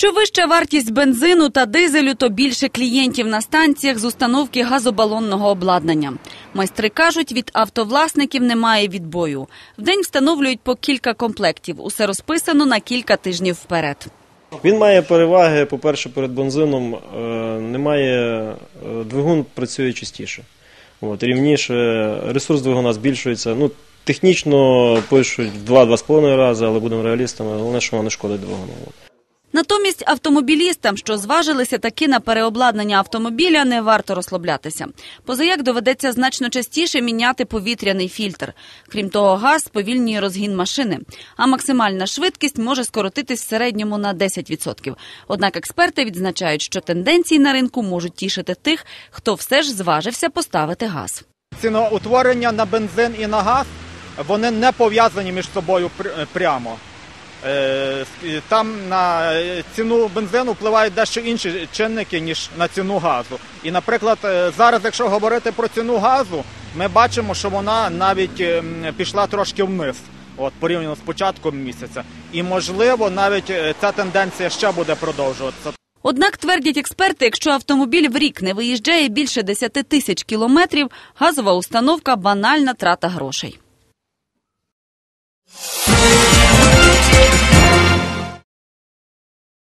Що вища вартість бензину та дизелю, то більше клієнтів на станціях з установки газобалонного обладнання. Майстри кажуть, від автовласників немає відбою. Вдень встановлюють по кілька комплектів. Усе розписано на кілька тижнів вперед. Він має переваги, по-перше, перед бензином. Е, Немає е, двигун працює частіше. От, рівніше, ресурс двигуна збільшується. Ну, технічно пишуть в 2-2,5 рази, але будемо реалістами. Головне, що воно не шкодить двигуну. Натомість автомобілістам, що зважилися таки на переобладнання автомобіля, не варто розслаблятися. Позаяк доведеться значно частіше міняти повітряний фільтр. Крім того, газ сповільнює розгін машини, а максимальна швидкість може скоротитись в середньому на 10%. Однак експерти відзначають, що тенденції на ринку можуть тішити тих, хто все ж зважився поставити газ. ціноутворення на бензин і на газ вони не пов'язані між собою пр- прямо. Е, Там на е, ціну бензину впливають дещо інші чинники, ніж на ціну газу. І, наприклад, е, зараз, якщо говорити про ціну газу, ми бачимо, що вона навіть пішла трошки вниз, от порівняно з початком місяця. І можливо, навіть ця тенденція ще буде продовжуватися. Однак твердять експерти, якщо автомобіль в рік не виїжджає більше 10 тисяч кілометрів, газова установка банальна трата грошей.